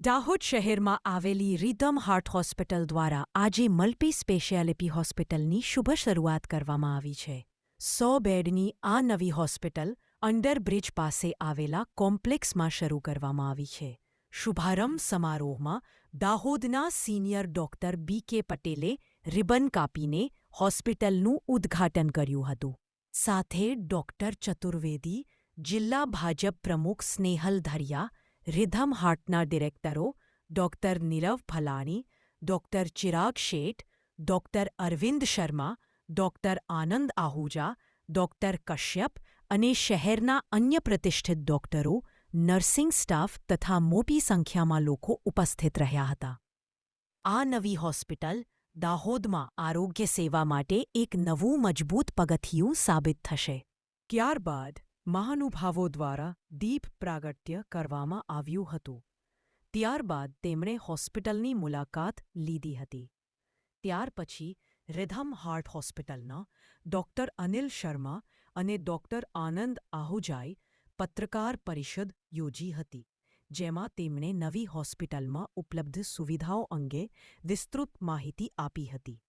દાહોદ શહેરમાં આવેલી rhythm heart hospital દ્વારા આજે મલ્ટી સ્પેશિયાલિટી હોસ્પિટલની શુભ શરૂઆત કરવામાં આવી છે. સો બેડની આ નવી હોસ્પિટલ અંડરબ્રિજ પાસે આવેલા કોમ્પ્લેક્સમાં શરૂ કરવામાં આવી છે. શુભારંભ સમારોહમાં દાહોદના સિનિયર ડોક્ટર બી કે પટેલે રિબન કાપીને હોસ્પિટલનું ઉદ્ઘાટન કર્યું હતું. સાથે ડોક્ટર ચતુર્વેદી, જિલ્લા ભાજપ પ્રમુખ સ્નેહલ ધરિયા રિધમ હાર્ટના ડિરેક્ટરો doctor Nirav ફલાણી doctor Chirag Sheth doctor Arvind Sharma doctor Anand Ahuja doctor Kashyap અને શહેરના અન્ય પ્રતિષ્ઠિત ડોક્ટરો નર્સિંગ સ્ટાફ તથા મોટી સંખ્યામાં લોકો ઉપસ્થિત રહ્યા હતા આ નવી હોસ્પિટલ દાહોદમાં આરોગ્ય સેવા માટે એક નવું મજબૂત પગથિયું સાબિત થશે ત્યારબાદ મહાનુભાવો દ્વારા દીપ પ્રાગટ્ય કરવામાં આવ્યું હતું. ત્યારબાદ તેમણે હોસ્પિટલની મુલાકાત લીધી હતી. ત્યાર પછી રિધમ હાર્ટ હોસ્પિટલના ડોક્ટર અનિલ શર્મા અને ડોક્ટર આનંદ આહુજાએ પત્રકાર પરિષદ યોજી હતી, જેમાં તેમણે નવી હોસ્પિટલમાં ઉપલબ્ધ સુવિધાઓ અંગે વિસ્તૃત માહિતી આપી હતી.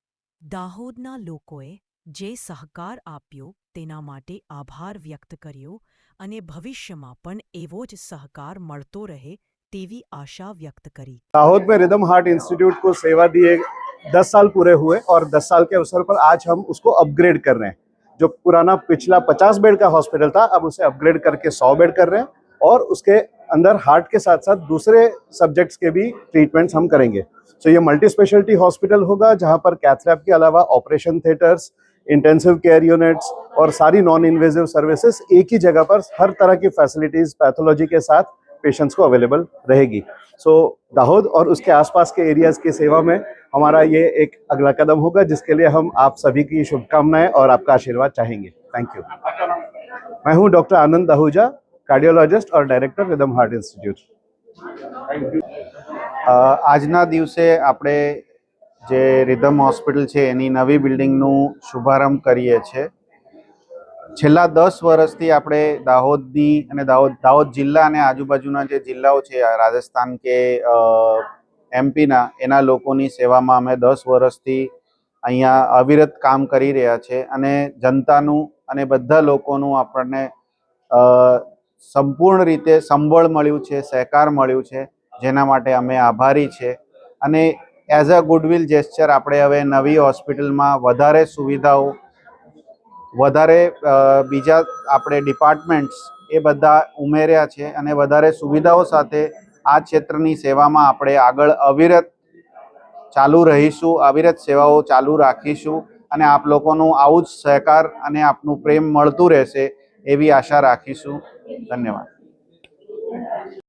દાહોદના લોકોએ જે સહકાર આપ્યો તેના માટે આભાર વ્યક્ત કર્યો અને ભવિષ્યમાં પણ એવો જ સહકાર મળતો રહે તેવી આશા વ્યક્ત કરી दाहोद में रिदम हार्ट इंस्टीट्यूट को सेवा दिए दस साल पूरे हुए और दस साल के अवसर पर आज हम उसको अपग्रेड कर रहे हैं जो पुराना पिछला पचास बेड का हॉस्पिटल था अब उसे अपग्रेड करके सौ बेड कर रहे हैं और उसके अंदर हार्ट के साथ साथ दूसरे सब्जेक्ट्स के भी ट्रीटमेंट्स हम करेंगे सो ये मल्टी स्पेशलिटी हॉस्पिटल होगा जहाँ पर कैथलैब के अलावा operation theatres intensive care units और सारी नॉन इन्वेजिव सर्विसेज एक ही जगह पर हर तरह की फैसिलिटीज पैथोलॉजी के साथ पेशेंट्स को अवेलेबल रहेगी सो दाहोद और उसके आसपास के एरियाज की सेवा में हमारा ये एक अगला कदम होगा जिसके लिए हम आप सभी की शुभकामनाएं और आपका आशीर्वाद चाहेंगे थैंक यू मैं हूं डॉक्टर आनंद आहूजा कार्डियोलॉजिस्ट और डायरेक्टर रिदम हार्ट इंस्टीट्यूट અ, આજના દિવસે આપણે જે રિધમ હોસ્પિટલ છે, એની નવી બિલ્ડિંગનું શુભારંભ કરીએ છીએ. છેલ્લા દસ વર્ષથી આપણે દાહોદની અને દાહોદ દાહોદ જિલ્લા અને આજુબાજુના જે જિલ્લાઓ છે, રાજસ્થાન કે એમપીના, એના લોકોની સેવામાં અમે દસ વર્ષથી અહીંયા અવિરત કામ કરી રહ્યા છે અને જનતાનું અને બધા લોકોનું આપણને સંપૂર્ણ રીતે સંબળ મળ્યું છે, સહકાર મળ્યું છે, જેના માટે અમે આભારી છે. અને એઝ અ ગુડવિલ જેસ્ચર આપણે હવે નવી હોસ્પિટલમાં વધારે સુવિધાઓ, વધારે બીજા આપણે ડિપાર્ટમેન્ટ્સ એ બધા ઉમેર્યા છે અને વધારે સુવિધાઓ સાથે આ ક્ષેત્રની સેવામાં આપણે આગળ અવિરત ચાલુ રહીશું, અવિરત સેવાઓ ચાલુ રાખીશું અને આપ લોકોનું આવું જ સહકાર અને આપનું પ્રેમ મળતું રહેશે એવી આશા રાખીશું. ધન્યવાદ.